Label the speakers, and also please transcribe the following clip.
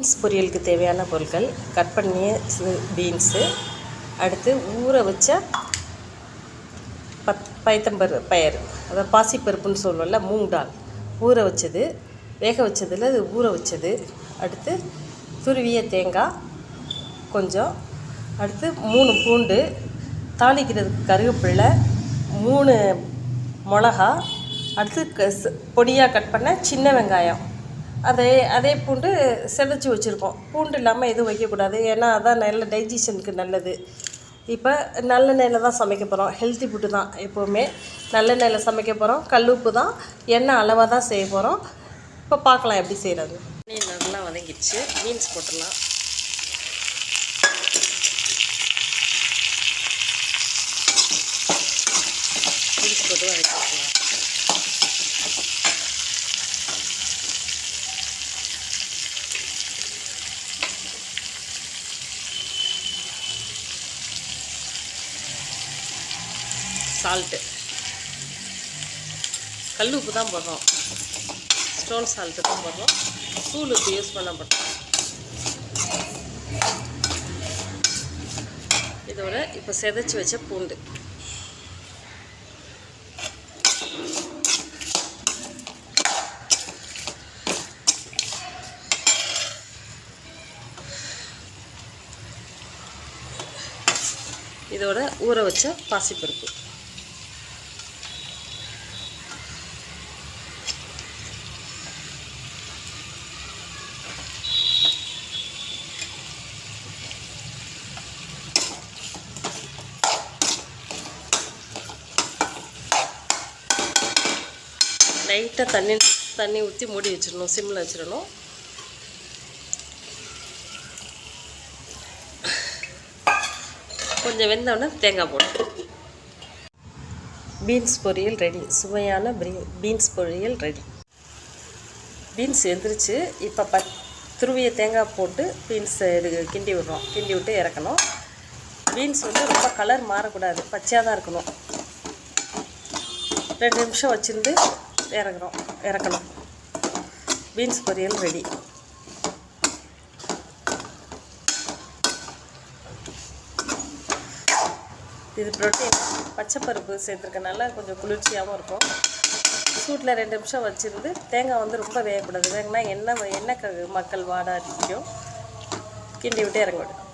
Speaker 1: Beans பொரியலுக்கு தேவையான பொருட்கள் கட் பண்ணிய பீன்ஸு அடுத்து ஊற வச்ச பத் பயத்தம்பரு பயர் அதாவது பாசிப்பருப்புன்னு சொல்லுவோம்ல மூங் டால். ஊற வச்சது வேக வச்சதில் அது ஊற வச்சது அடுத்து துருவிய தேங்காய் கொஞ்சம் அடுத்து மூணு பூண்டு தாளிக்கிறதுக்கு கருவேப்பில்லை மூணு மிளகா அடுத்து க- பொடியாக கட் பண்ண சின்ன வெங்காயம். அதே அதே பூண்டு செதைச்சி வச்சுருக்கோம். பூண்டு இல்லாமல் எதுவும் வைக்கக்கூடாது. ஏன்னா அதான் நல்ல டைஜஷனுக்கு நல்லது. இப்போ நல்லெண்ணெயில் தான் சமைக்க போகிறோம் ஹெல்த்தி ஃபுட்டு தான் எப்போவுமே. நல்லெண்ணெயில் சமைக்க போகிறோம் கல் உப்பு தான். எண்ணெய் அளவாக தான் செய்ய போகிறோம் இப்போ பார்க்கலாம் எப்படி செய்கிறது நல்லா வதங்கிடுச்சு. மீன்ஸ் போட்டுடலாம் பீன்ஸ் போட்டு வதக்கிக்கலாம் சால்ட்டு கல் உப்பு தான் போடுறோம். ஸ்டோன் சால்ட்டு தான் போடுறோம். தூள் உப்பு யூஸ் பண்ண மாட்டோம். இதோட இப்போ செதைச்சி வச்ச பூண்டு. இதோட ஊற வச்ச பாசிப்பருப்பு. லைட்டாக தண்ணி தண்ணி ஊற்றி மூடி வச்சிடணும் சிம்மில் வச்சிடணும். கொஞ்சம் வெந்தோடனே தேங்காய் போடணும். பீன்ஸ் பொரியல் ரெடி. சுவையான பீன்ஸ் பொரியல் ரெடி. பீன்ஸ் எந்திரிச்சு இப்போ பத் துருவிய தேங்காய் போட்டு பீன்ஸ் இது கிண்டி விடுறோம். கிண்டி விட்டு இறக்கணும். பீன்ஸ் வந்து ரொம்ப கலர் மாறக்கூடாது. பச்சையாக தான் இருக்கணும். ரெண்டு நிமிஷம் வச்சுருந்து இறக்குறோம் இறக்கணும். பீன்ஸ் பொரியல் ரெடி இது ப்ரோட்டீன் பச்சைப்பருப்பு சேர்த்துருக்கனால கொஞ்சம் குளிர்ச்சியாகவும் இருக்கும். சூட்டில் ரெண்டு நிமிஷம் வச்சுருந்து தேங்காய் வந்து ரொம்ப வேகக்கூடாது. வேகனா எண்ணெய் எண்ணெய் க- மக்கள் வாட அடிக்கும் கிண்டி விட்டு இறங்கிவிடும்